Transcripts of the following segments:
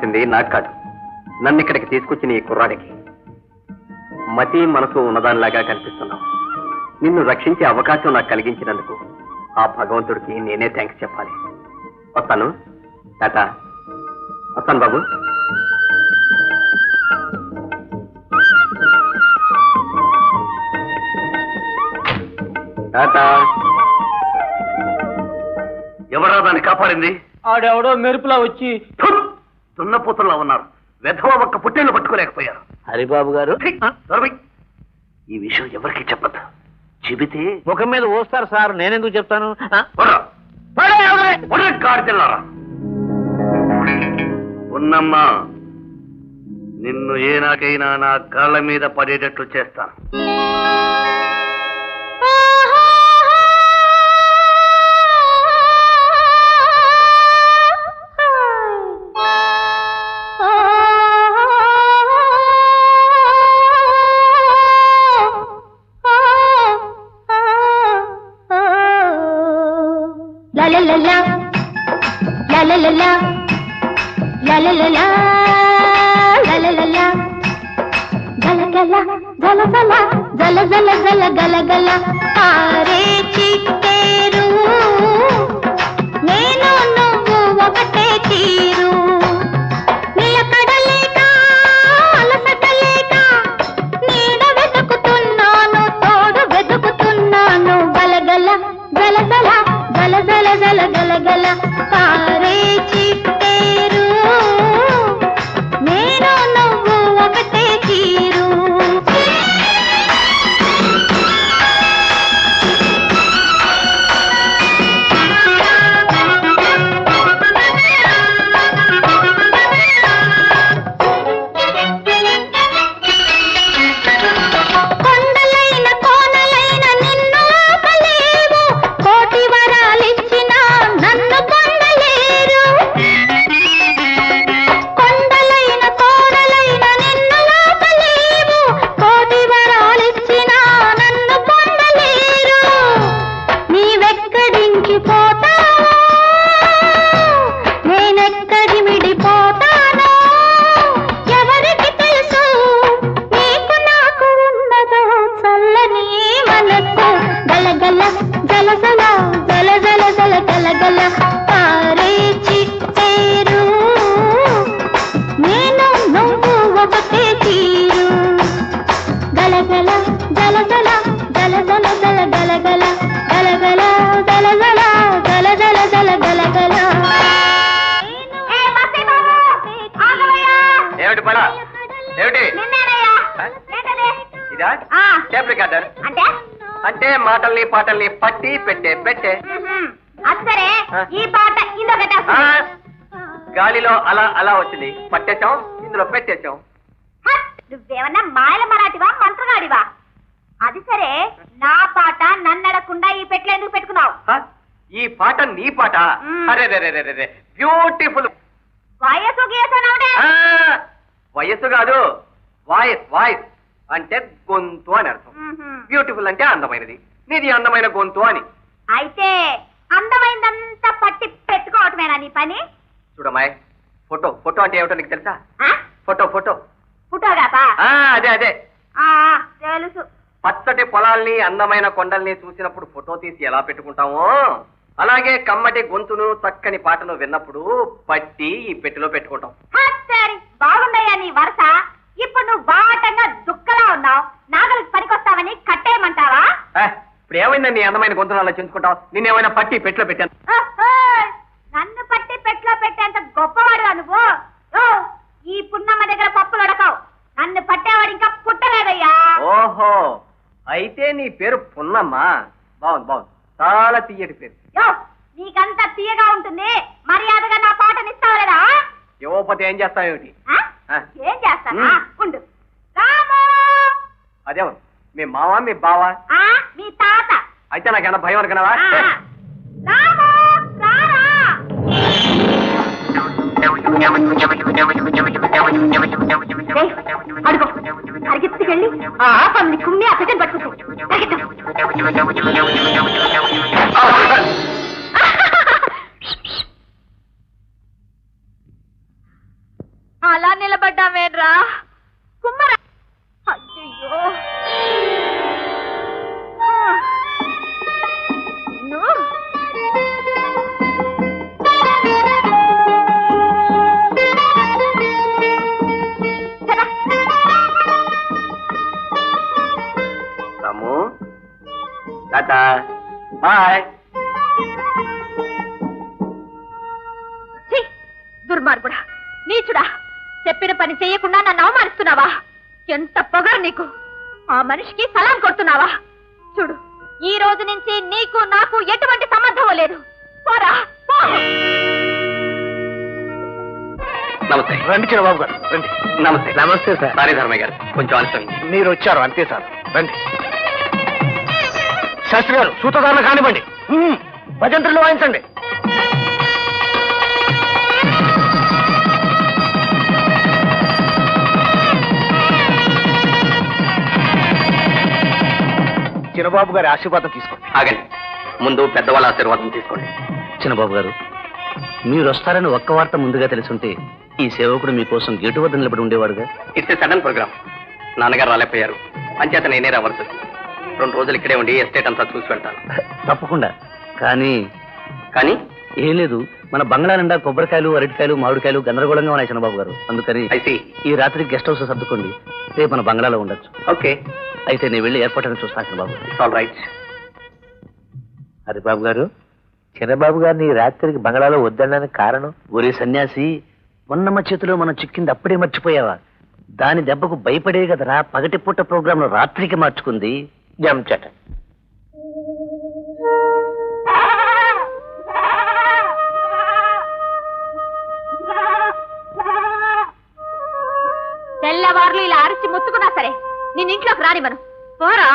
చెప్పాల్సింది నాకు కాదు. నన్ను ఇక్కడికి తీసుకొచ్చిన ఈ కుర్రాడికి. మతి మనసు ఉన్నదానిలాగా కనిపిస్తున్నావు. నిన్ను రక్షించే అవకాశం నాకు కలిగించినందుకు ఆ భగవంతుడికి నేనే థ్యాంక్స్ చెప్పాలి. వస్తాను. టాటా. వస్తాను బాబు. టాటా. ఎవరా దాన్ని కాపాడింది? ఆడెవడో మెరుపులా వచ్చి దున్నపోతుల్లో ఉన్నారు. వెధవ ఒక్క పుట్టేళ్ళు పట్టుకోలేకపోయారు. హరిబాబు గారు. ఈ విషయం ఎవరికి చెప్పద్దు. చెబితే ముఖం మీద ఓస్తారు సార్ నేనెందుకు చెప్తాను. ఉన్నమ్మా నిన్ను ఏనాకైనా నా కాళ్ళ మీద పడేటట్లు చేస్తాను. గల తారే చిట్టేరు నేను నువ్వు ఒకటే తీరు. గల గల గల గల గల చిట్టే అంటే మాటల్ని పాటల్ని పట్టి పెట్టే పెట్టే. అసరే. ఈ పాట ఇందొకటి గాలిలో అలా అలా వచ్చింది. పట్టేశాం ఇందులో పెట్టేశాం. నువ్వేమన్నా మాయల మరాఠివా మంత్రగాడివా? అది సరే నా పాట నన్నడకుండా ఈ పెట్లు ఎందుకు పెట్టుకున్నావు? ఈ పాట నీ పాట. అరే బ్యూటిఫుల్. వయసు వయస్సు కాదు. Voice voice. అంటే గొంతు అని అర్థం. బ్యూటిఫుల్ అంటే అందమైనది. నీది అందమైన గొంతు అని. అయితే అందమైందంతా పట్టి పెట్టుకోవటమేనా నీ పని? చూడమ్మాయ్ ఫోటో ఫోటో అంటే ఏమిటో నీకు తెలుసా? Photo photo. ఆ, అదే అదే. తెలుసు. పచ్చటి పొలాల్ని అందమైన కొండల్ని చూసినప్పుడు ఫోటో తీసి ఎలా పెట్టుకుంటామో అలాగే కమ్మటి గొంతును చక్కని పాటను విన్నప్పుడు పట్టి ఈ పెట్టెలో పెట్టుకుంటాం. బాగుందయ్యా నీ వరుస. ఇప్పుడు నువ్వు బాటంగా దుక్కలా ఉన్నావు. నాగలికి పనికొస్తావని కట్టేయమంటావా? ఇప్పుడు ఏమైందని నీ అందమైన గొంతును అలా చించుకుంటావు? నిన్నేమైనా పట్టి పెట్టెలో పెట్టాను? ఓహో, నన్ను పట్టి పెట్లో పెట్టేంత గొప్పవాడు నువ్వు. ఓ, ఈ పున్నమ్మ దగ్గర పప్పులు ఉడకవు నన్ను పట్టేవాడు ఇంకా పుట్టలేదయ్యా. ఓహో అయితే నీ పేరు పున్నమ్మా. బాగుంది బాగుంది. చాలా తీయటి పేరు. యో నీకంతా తీయగా ఉంటుంది. మర్యాదగా నా పాటనిస్తావు లేదా? యువపతి ఏం చేస్తావేమిటి? ఆ? ఆ. ఏం చేస్తానా? ఉండు. అదేమో మీ మావా మీ బావా? మీ తాత. అయితే నాకేమన్నా భయం అనుకున్నావా? అడుగు. అడిగితే వెళ్ళి ఆ పనులు కుమ్మి అతని పట్టుకుంటాం. Tata bye! దుర్మార్గుడా నీచుడా చెప్పిన పని చెయ్యకుండా నన్ను అవమానిస్తున్నావా? ఎంత పొగరు నీకు? ఆ మనిషికి సలాం కొడుతున్నావా? చూడు ఈ రోజు నుంచి నీకు నాకు ఎటువంటి సంబంధం లేదు. పోరా పో! నమస్తే. రండి చిన్నబాబు గారు రండి. నమస్తే. నమస్తే సార్. సారీ ధర్మయ్య గారు కొంచెం ఆలస్యమైంది. మీరు వచ్చారు అంతే సార్. రండి. శాస్త్రి గారు సూతదారులు కానివ్వండి. భజంత్రులు వాయించండి. చిన్నబాబు గారి ఆశీర్వాదం తీసుకోండి. ఆగండి. ముందు పెద్దవాళ్ళ ఆశీర్వాదం తీసుకోండి. చిన్నబాబు గారు మీరు వస్తారని ఒక్క వార్త ముందుగా తెలుసుంటే ఈ సేవకుడు మీకోసం గేటు వద్ద నిలబడి ఉండేవాడుగా? It's sudden programme. నాన్నగారు రాలేకపోయారు. అంచేత నేనే రావాల్సి వచ్చింది. రెండు రోజులు ఇక్కడే ఉండి ఎస్టేట్ అంతా చూసి వెళ్తాను. తప్పకుండా. కానీ కానీ? ఏం లేదు. మన బంగ్లా నిండా కొబ్బరికాయలు అరటికాయలు మామిడికాయలు గందరగోళంగా ఉన్నాయి చిన్నబాబు గారు. అందుకని ఐసి ఈ రాత్రి గెస్ట్ హౌస్ సర్దుకోండి. రేపు మన బంగ్లాలో ఉండొచ్చు. ఓకే అయితే నేను వెళ్ళి ఏర్పాటుని చూస్తాను Chinnababu it's all right Haribabu garu Chinnababu గారిని ఈ రాత్రికి బంగ్లాలో వద్దనడానికి కారణం? ఒరే సన్యాసి మొన్నమ్మ చేతిలో మనం చిక్కింది అప్పుడే మర్చిపోయావా? దాని దెబ్బకు భయపడే కదరా పగటి పూట ప్రోగ్రాంలో రాత్రికి మార్చుకుంది. జంచట తెల్లవార్లు ఇలా అరిచి ముత్తుకున్నా సరే నేను ఇంట్లోకి రాని మనం పోరా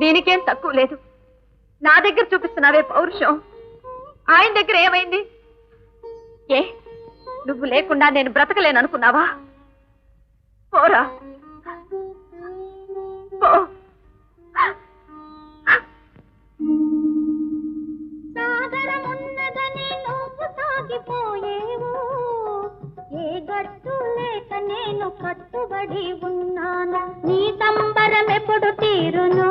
దీనికేం తక్కువ లేదు. నా దగ్గర చూపిస్తున్నావే పౌరుషం. ఆయన దగ్గర ఏమైంది? ఏ నువ్వు లేకుండా నేను బ్రతకలేననుకున్నావా పోరా. పో. ఏ గట్టు లేక నేను కట్టుబడి ఉన్నాను. నీ సంబరం ఎప్పుడు తీరునో.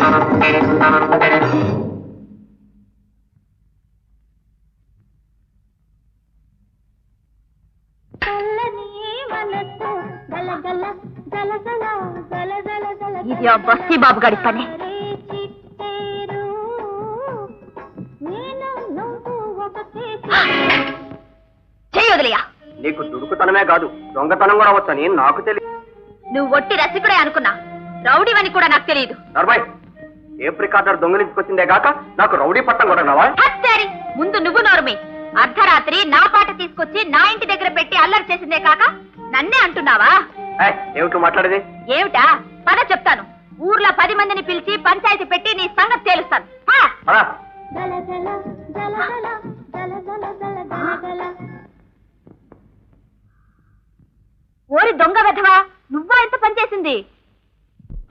ఇది ఆ బస్తీ బాబు గారి పని. నీకు దుడుకుతనమే కాదు దొంగతనం కూడా వచ్చని నాకు తెలియదు నువ్వు ఒట్టి రసికుడే అనుకున్నా. రౌడీవని కూడా నాకు తెలియదు. నర్మయ్ టేప్ రికార్డర్ దొంగిలించుకొచ్చిందే కాక నాకు రౌడీ పట్టం కొట్టనావా హత్యారి ముందు నువ్వు నోరుమి. అర్ధరాత్రి నా పాట తీసుకొచ్చి నా ఇంటి దగ్గర పెట్టి అల్లరి చేసిందే కాక నన్నే అంటున్నావా? ఏమిటి మాట్లాడేది? ఏమిటా? పద చెప్తాను. ఊర్లో పది మందిని పిలిచి పంచాయతీ పెట్టి నీ సంగతి తేలుస్తాను. ఓరి దొంగ వెధవా నువ్వా ఎంత పనిచేసింది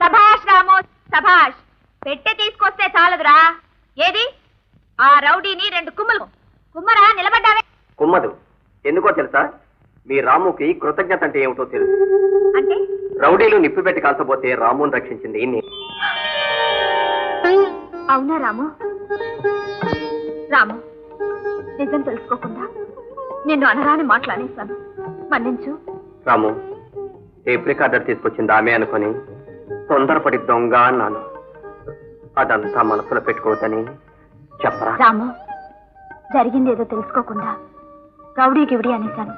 సభాష్ రామో సభాష్ పెట్టె తీసుకొస్తే చాలదురా. ఏది? ఆ రౌడీని రెండు కుమ్మలు. కుమ్మరా నిలబడ్డావే. కుమ్మదు. ఎందుకో తెలుసా? మీ రాముకి కృతజ్ఞత అంటే ఏమిటో తెలుసు. అంటే? రౌడీలు నిప్పు పెట్టి కాల్చబోతే రాముని రక్షించింది అవునా రాము? రాము నిజం తెలుసుకోకుండా నిన్ను అనరాని మాట్లాడేశాను మన్నించు. రాము టేప్ రికార్డర్ తీసుకొచ్చింది ఆమె అనుకొని తొందరపడి దొంగ అన్నాను. అదంతా మనసులో పెట్టుకోవద్దని చెప్పరా? రాము జరిగింది ఏదో తెలుసుకోకుండా రౌడీ గివిడి అనేశాను.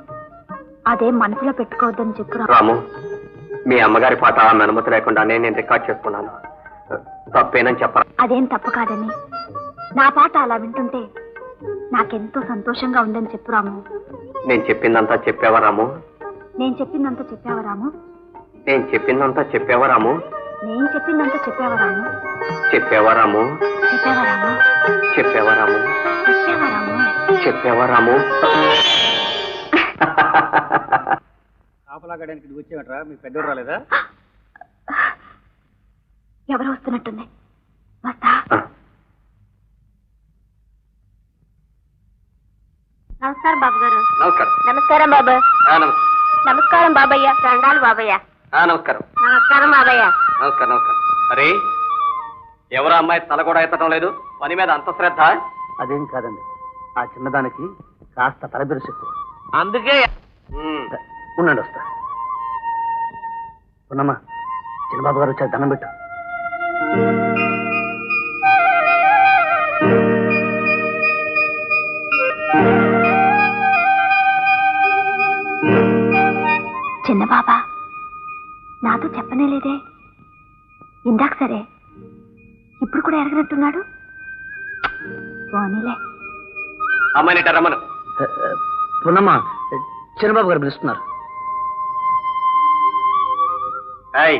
అదే మనసులో పెట్టుకోవద్దని చెప్పు రాము. మీ అమ్మగారి పాట ఆమె అనుమతి లేకుండానే నేను రికార్డ్ చేసుకున్నాను. తప్పేనని చెప్పరా? అదేం తప్పు కాదని. నా పాట అలా వింటుంటే నాకెంతో సంతోషంగా ఉందని చెప్పు రాము. నేను చెప్పిందంతా చెప్పావా రాము? నేను చెప్పిందంత చెప్పావా రాము? నేను చెప్పిందంతా చెప్పావా రాము? నేను చెప్పిందంత చెప్పావా రాము? చెప్పావా రాము? చెప్పావా రాము? చెప్పావా రాము? చెప్పావా రాము? చెప్పావా రాము? గడానికి నువ్వు వచ్చేవట్రా మీ పెద్దోడు రాలేదా? ఎవరు వస్తున్నట్టుంది. వస్తా. నమస్కారం బాబు గారు. నమస్కారం. నమస్కారం బాబు. ఆ, నమస్కారం. నమస్కారం బాబయ్య. రండాలు బాబయ్య. ఆ, నమస్కారం. నమస్కారం బాబయ్య. నమస్కారం నమస్కారం. అరే ఎవరు అమ్మాయి తల కూడా ఎత్తడం లేదు. పని మీద అంత శ్రద్ధ? అదేం కాదండి. ఆ చిన్నదానికి కాస్త ఎక్కువ. అందుకే. ఉమ్, ఉండండి వస్తా. ఉన్నమ్మా చిన్నబాబు గారు వచ్చారు దండం పెట్టు. చిన్న బాబా నాతో చెప్పనే లేదే. ఇందాక సరే ఇప్పుడు కూడా ఎరగనట్టున్నాడు. పోనీలే. అమ్మాయిని ఇట్ట రమ్మను. పున్నమ్మ చిన్నబాబు గారు పిలుస్తున్నారు. ఏయ్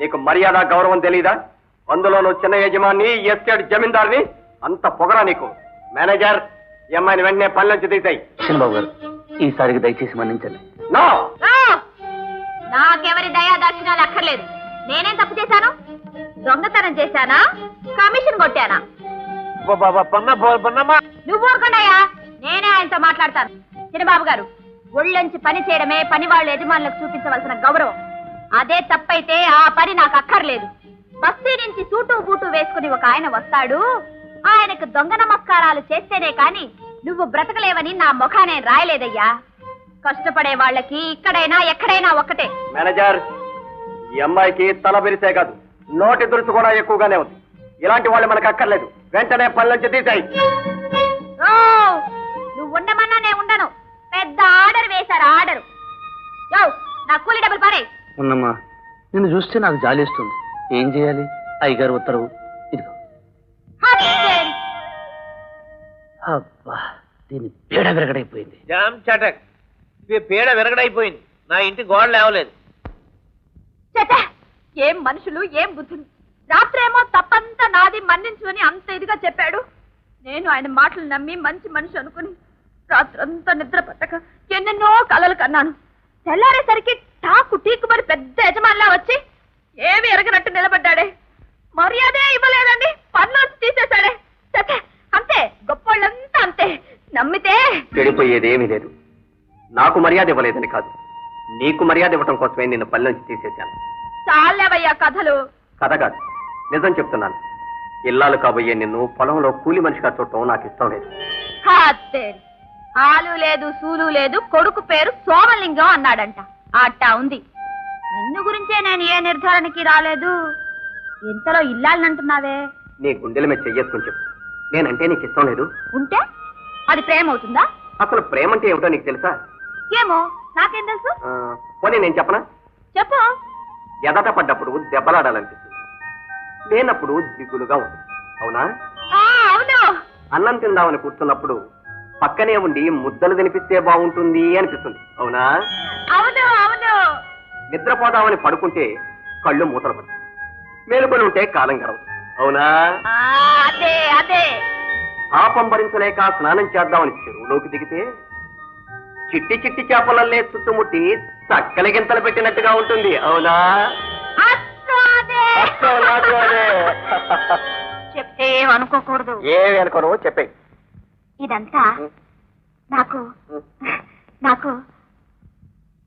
నీకు మర్యాద గౌరవం తెలీదా? అందులోనూ చిన్న యజమాని ఎస్టేట్ జమీందార్ని అంత పొగరా నీకు. మేనేజర్ ఈ అమ్మాయిని వెంటనే పని నుంచి తీసాయి. చిన్నబాబు గారు ఈసారికి దయచేసి మన్నించండి. నో! నాకెవరి దయా దర్శనాలు అక్కర్లేదు. నేనేం తప్పు చేశాను? దొంగతనం చేశానా? కమిషన్ కొట్టానా? నువ్వు ఊరుకుండాయా నేనే ఆయనతో మాట్లాడతాను. చిన్నబాబు గారు ఒళ్ళొంచి పని చేయడమే పని వాళ్ళ యజమానులకు చూపించవలసిన గౌరవం. అదే తప్పైతే ఆ పని నాకు అక్కర్లేదు. బస్తీ నుంచి సూటు బూటు వేసుకుని ఒక ఆయన వస్తాడు. ఆయనకు దొంగ నమస్కారాలు చేస్తేనే కాని నువ్వు బ్రతకలేవని నా ముఖానే రాయలేదయ్యా. కష్టపడే వాళ్ళకి ఇక్కడైనా ఎక్కడైనా ఒక్కటే. మేనేజర్ ఈ అమ్మాయికి తల బిరిసే కాదు నోటి దురుసు కూడా ఎక్కువగానే ఉంది. ఇలాంటి వాళ్ళు మనకు అక్కర్లేదు. వెంటనే పని నుంచి తీసాయి. ఓ నువ్వు ఉండమన్నా నేను ఉండను. పెద్ద ఆర్డర్ వేశారు ఆర్డర్. యో నా కూలి డబ్బులు పారే ఉన్నమ్మా. నిన్ను చూస్తే నాకు జాలిస్తుంది. ఏం చేయాలి? అయ్యగారు ఉత్తరవు. ఇదిగో. అబ్బా దీని పీడ విరగడైపోయింది. జామ్ చటక్ పీడ విరగడైపోయింది. నా ఇంటి గోడ లేవలేదు. ఏం మనుషులు ఏం బుద్ధులు. రాత్రేమో తప్పంతా నాది మన్నించు అని అంత ఇదిగా చెప్పాడు. నేను ఆయన మాటలు నమ్మి మంచి మనిషి అనుకుని రాత్రంతా నిద్ర పట్టక ఎన్నెన్నో కలలు కన్నాను. తెల్లారేసరికి టాకు టీకుమని పెద్ద యజమానిలా వచ్చి ఏమి ఎరగనట్టు నిలబడ్డాడే. మర్యాదే ఇవ్వలేదండి. పనులు తీసేశాడే. అంతే. గొప్పోళ్ళంతా అంతే. నమ్మితే చెడిపోయేది ఏమీ లేదు. నాకు మర్యాద ఇవ్వలేదని కాదు. నీకు మర్యాద ఇవ్వటం కోసమే నిన్ను పని నుంచి తీసేశాను. చాలేవయ్యా కథలు. కథ కాదు. నిజం చెప్తున్నాను. ఇల్లాలు కాబోయే నిన్ను పొలంలో కూలి మనిషిగా చూడటం నాకు ఇష్టం లేదు. ఆలు లేదు సూలు లేదు కొడుకు పేరు సోమలింగం అన్నాడంట. అట్టా ఉంది. నిన్ను గురించే నేను ఏ నిర్ధారణకి రాలేదు. ఇంతలో ఇల్లాలనంటున్నావే నీ గుండెల మీద చెయ్యేసుకుని చెప్పు. నేనంటే నీకు ఇష్టం లేదు. ఉంటే అది ప్రేమ అవుతుందా అసలు ప్రేమ అంటే ఏమిటో నీకు తెలుసా? ఏమో నాకేం తెలుసు? ఆ, పోనీ నేను చెప్పనా? చెప్పు. ఎదట పడ్డప్పుడు దెబ్బలాడాలనిపిస్తుంది. లేనప్పుడు దిగులుగా ఉంది. అవునా? ఆ, అవును. అన్నం తిందామని కూర్చున్నప్పుడు పక్కనే ఉండి ముద్దలు తినిపిస్తే బాగుంటుంది అనిపిస్తుంది. అవును. నిద్రపోదామని పడుకుంటే కళ్ళు మూతలు పడతాయి. మేలుకొని ఉంటే కాలం గడవదు. అవునా? అదే అదే. పాపం భరించలేక స్నానం చేద్దామని చెరువులోకి దిగితే చిట్టి చిట్టి చేపలల్లే చుట్టుముట్టి చక్కలి గింతలు పెట్టినట్టుగా ఉంటుంది. అవునా? అచ్చం నాకు అదే. చెప్తే అనుకోకూడదు. ఏమి అనుకోను? చెప్పే. ఇదంతా నాకు నాకు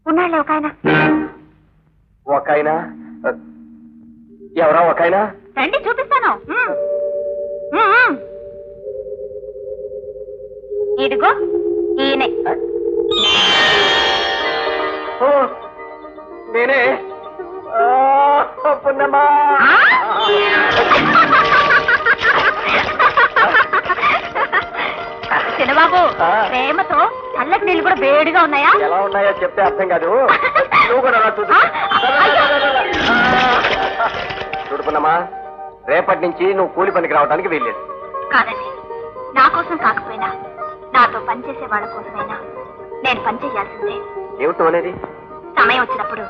ఉన్నాళ్ళే ఒక ఆయన. ఒకైనా ఎవరా ఒకైనా రండి చూపిస్తాను. మ్మ్. మ్మ్, మ్మ్. ఇదిగో ఈయనే. ఓ, నేనే. ఆ, పున్నమ్మా. చిన్నబాబు ఆ. ప్రేమతో చల్లటి నీళ్ళు కూడా వేడిగా ఉన్నాయా? ఎలా ఉన్నాయో చెప్తే అర్థం కాదు. నువ్వు కూడా చూడు చూడు పున్నమ్మా రేపటి నుంచి నువ్వు కూలి పనికి రావడానికి వెళ్ళేది కాదండి నా కోసం కాకపోయినా నాతో పనిచేసే వాళ్ళ కోసమైనా నేను పనిచేయాల్సిందే ఏమిటో అనేది? సమయం వచ్చినప్పుడు